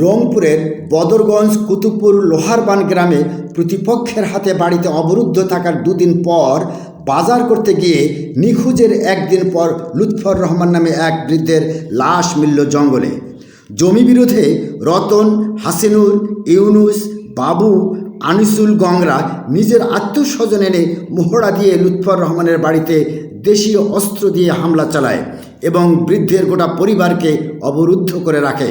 রংপুরের বদরগঞ্জ কুতুবপুর লোহারবান গ্রামে প্রতিপক্ষের হাতে বাড়িতে অবরুদ্ধ থাকার দুদিন পর বাজার করতে গিয়ে নিখোঁজের একদিন পর লুৎফর রহমান নামে এক বৃদ্ধের লাশ মিলল জঙ্গলে। জমি বিরোধে রতন, হাসিনুর, ইউনুস, বাবু, আনিসুল গংরা নিজের আত্মস্বজন এনে মোহরা দিয়ে লুৎফর রহমানের বাড়িতে দেশীয় অস্ত্র দিয়ে হামলা চালায়। এবং বৃদ্ধের গোটা পরিবারকে অবরুদ্ধ করে রাখে।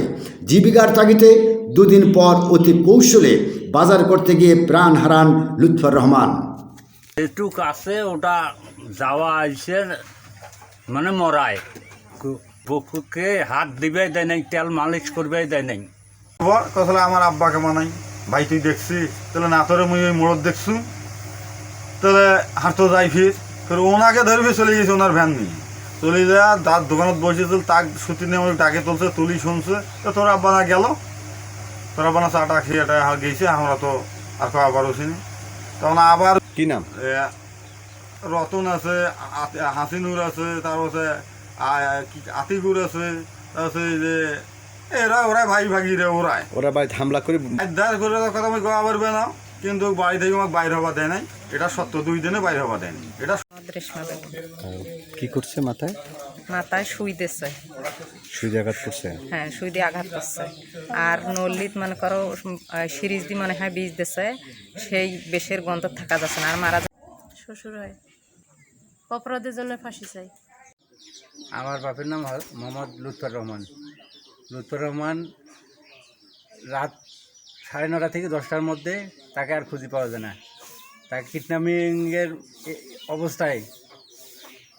জীবিকার তাগিদে দুদিন পর অতি কৌশলে বাজার করতে গিয়ে প্রাণ হারান লুৎফর রহমান। যেটুক আছে ওটা যাওয়া আইসে মানে মরায়। বুকুকে হাত দিবে দেয় নাই তেল মালিশ করবে দেয় নাই। বল তাহলে আমার আব্বাকে মানাই। ভাই তুই দেখছি তাহলে না তোরে মুই ওই মোড়ত দেখছু। তাহলে হাঁটতো যাই ফির। তোর ওনাকে ধরবে চলে গেছে ওনার ভ্যান নিয়ে। চলে যা তার দোকানত বসেছিল তাক ছুটি নিয়ে আমাকে ডাকে তুলছে তুলি শুনছে তো তোর আব্বা না গেল। তোর আব্বা না চাটা খেয়ে এটা গেছে আমরা তো আর তো আবার ওসিনি তখন আবার কি নাম? রতন আছে হাসিনুর আছে তারপর হচ্ছে আ- কি আতিকুর আছে এই যে এরা ওরা ভাই ভাগি রে ওরাই। ওরা বাড়িতে হামলা করে দাঁড় করে কথা আমি গোয়া পারবে না কিন্তু বাড়ি থেকে আমাকে বাইর হবা দেয় নাই। এটা সত্য দুই দিনে বাইর হবা দেয়নি এটা রেশমা বেগম কি করছে মাথায়? মাথায় সুই দিচ্ছে সুই জায়গাত করছে? হ্যাঁ সুই দিয়ে আঘাত করছে। আর নল্লিত মনে করো সিরিজ দিয়ে মনে হয় বীজ দিচ্ছে সেই বেশের গন্ধ থাকা যাচ্ছে না আর মারা শ্বশুর হয় অপরাধের জন্য ফাঁসি চাই। আমার বাপের নাম হল মোহাম্মদ লুৎফর রহমান। লুৎফর রহমান রাত সাড়ে নটা থেকে দশটার মধ্যে তাকে আর খুঁজে পাওয়া যায় না। তাকে কিডন্যাপিংয়ের অবস্থায়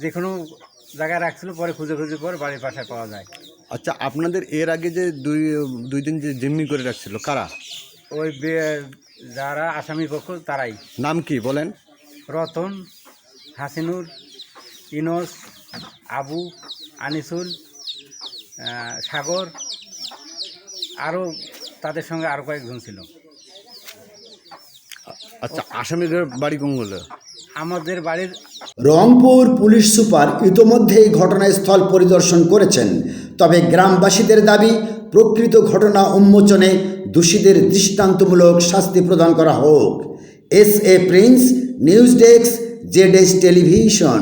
যে কোনো জায়গায় রাখছিল পরে খুঁজে খুঁজে পরে বাড়ির পাশে পাওয়া যায়। আচ্ছা আপনাদের এর আগে যে দুই দুই দিন যে জিম্মি করে রাখছিল কারা? ওই যারা আসামি পক্ষ তারাই। নাম কি বলেন? রতন হাসিনুর ইনোস আবু আনিসুল সাগর আরও তাদের সঙ্গে আরও কয়েকজন ছিল। আচ্ছা আসামির বাড়ি কোনগুলো আমাদের বাড়ির রংপুর পুলিশ সুপার ইতোমধ্যেই ঘটনাস্থল পরিদর্শন করেছেন। তবে গ্রামবাসীদের দাবি প্রকৃত ঘটনা উন্মোচনে দোষীদের দৃষ্টান্তমূলক শাস্তি প্রদান করা হোক। S A prince news desk Z television.